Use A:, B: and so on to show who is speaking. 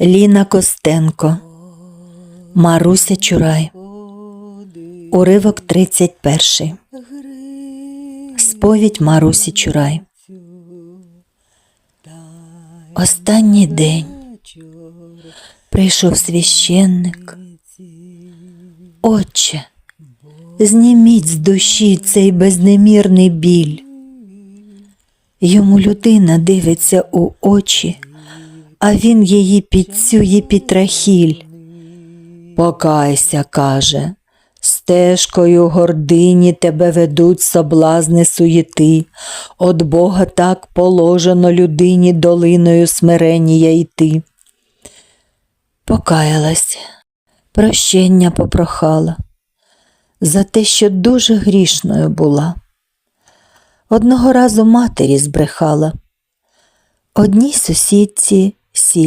A: Ліна Костенко, Маруся Чурай, уривок 31. Сповідь Марусі Чурай. Останній день прийшов священник. Отче, зніміть з душі цей безнемірний біль. Йому людина дивиться у очі, а він її підцює пітрахіль. Покайся, каже, стежкою гордині тебе ведуть соблазни суєти, От Бога так положено людині долиною смиренія йти. Покаялась, прощення попрохала за те, що дуже грішною була. Одного разу матері збрехала. Одній сусідці